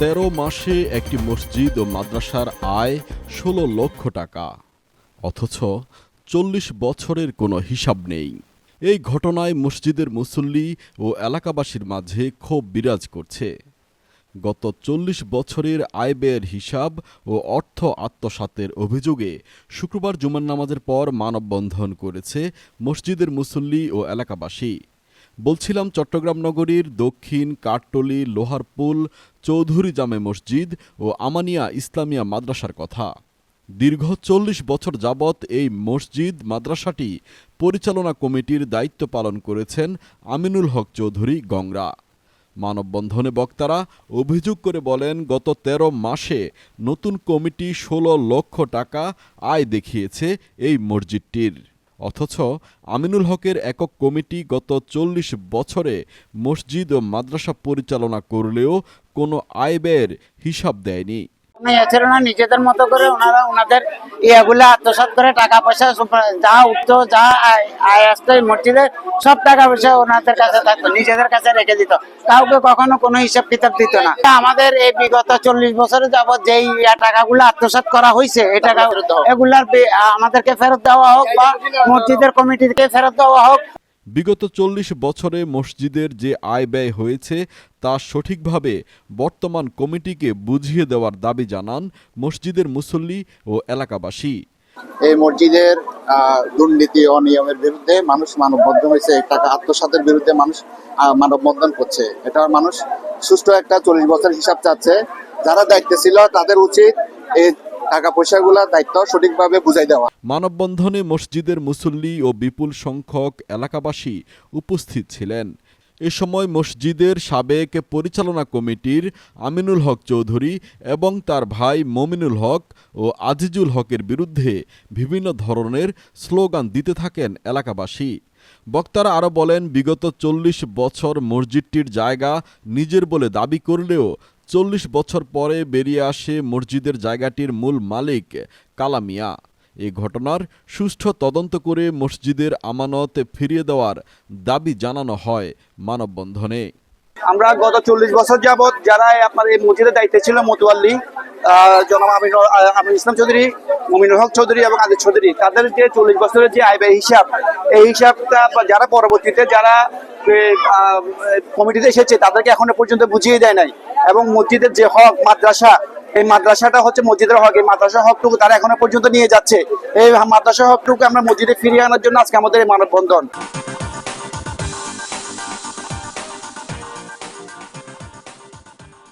তেরো মাসে একটি মসজিদ ও মাদ্রাসার আয় ষোলো লক্ষ টাকা। অথচ চল্লিশ বছরের কোনো হিসাব নেই। এই ঘটনায় মসজিদের মুসল্লি ও এলাকাবাসীর মাঝে ক্ষোভ বিরাজ করছে। গত চল্লিশ বছরের আয় ব্যয়ের হিসাব ও অর্থ আত্মসাতের অভিযোগে শুক্রবার জুমার নামাজের পর মানববন্ধন করেছে মসজিদের মুসল্লি ও এলাকাবাসী। বলছিলাম চট্টগ্রাম নগরীর দক্ষিণ কাঠটলি লোহারপুল চৌধুরী জামে মসজিদ ও আমানিয়া ইসলামিয়া মাদ্রাসার কথা। দীর্ঘ চল্লিশ বছর যাবৎ এই মসজিদ মাদ্রাসাটি পরিচালনা কমিটির দায়িত্ব পালন করেছেন আমিনুল হক চৌধুরী গংরা। মানববন্ধনে বক্তারা অভিযোগ করে বলেন, গত ১৩ মাসে নতুন কমিটি ষোলো লক্ষ টাকা আয় দেখিয়েছে এই মসজিদটির। অথচ আমিনুল হকের একক কমিটি গত চল্লিশ বছরে মসজিদ ও মাদ্রাসা পরিচালনা করলেও কোনো আয় ব্যয়ের হিসাব দেয়নি। ইয়ে না নিজেদের মতো করে ওনারা ওনাদের ইয়েগুলো আত্মসাৎ করে টাকা পয়সা যা উঠতো যা আয় আসতো মসজিদে সব টাকা পয়সা ওনাদের কাছে থাকতো নিজেদের কাছে রেখে দিত। কাউকে কখনো কোনো হিসাব কিতাব দিত না। আমাদের এই বিগত চল্লিশ বছরে যাবত যেই টাকাগুলো আত্মসাৎ করা হয়েছে এই টাকা এগুলার আমাদেরকে ফেরত দেওয়া হোক বা মসজিদের কমিটিকে ফেরত দেওয়া হোক বিগত চল্লিশ বছরে মসজিদের যে আয় ব্যয় হয়েছে তা সঠিকভাবে বর্তমান কমিটিকে বুঝিয়ে দেওয়ার দাবি জানান মসজিদের মুসল্লি ও এলাকাবাসী। এই মসজিদের দুর্নীতি, অনিয়মের বিরুদ্ধে মানুষ মানববন্ধন হয়েছে টাকা আত্মসাতের বিরুদ্ধে মানুষ মানববন্ধন করছে। এটা মানুষ সুষ্ঠু একটা চল্লিশ বছর হিসাব চাচ্ছে। যারা দায়িত্বে ছিল তাদের উচিত এই টাকা পয়সাগুলা দায়িত্ব সঠিকভাবে বুঝাই দেওয়া। মানববন্ধনে মসজিদের মুসল্লি ও বিপুল সংখ্যক এলাকাবাসী উপস্থিত ছিলেন। এ সময় মসজিদের সাবেক পরিচালনা কমিটির আমিনুল হক চৌধুরী এবং তার ভাই মমিনুল হক ও আজিজুল হকের বিরুদ্ধে বিভিন্ন ধরনের স্লোগান দিতে থাকেন এলাকাবাসী। বক্তারা আরও বলেন, বিগত চল্লিশ বছর মসজিদটির জায়গা নিজের বলে দাবি করলেও চল্লিশ বছর পরে বেরিয়ে আসে মসজিদের জায়গাটির মূল মালিক, কালামিয়া। এ ঘটনার সুষ্ঠু তদন্ত করে মসজিদের আমানত ফিরিয়ে দেওয়ার দাবি জানানো হয় মানববন্ধনে। আমরা গত চল্লিশ বছর যাবত যারা আপনার এই মসজিদের দায়িত্বে ছিল মতুয়াল্লি জনাব আমিন আহ, আমিন ইসলাম চৌধুরী মমিনুল হক চৌধুরী এবং আদিল চৌধুরী তাদের যে চল্লিশ বছরের যে আয় ব্যয় হিসাব এই হিসাবটা যারা পরবর্তীতে যারা কমিটিতে এসেছে তাদেরকে এখনও পর্যন্ত বুঝিয়ে দেয় নাই। এবং মসজিদের যে হক মাদ্রাসা এই মাদ্রাসাটা হচ্ছে মসজিদের হক এই মাদ্রাসা হকটুকু তারা এখনও পর্যন্ত নিয়ে যাচ্ছে। এই মাদ্রাসা হকটুকু আমরা মসজিদে ফিরিয়ে আনার জন্য আজকে আমাদের এই মানববন্ধন।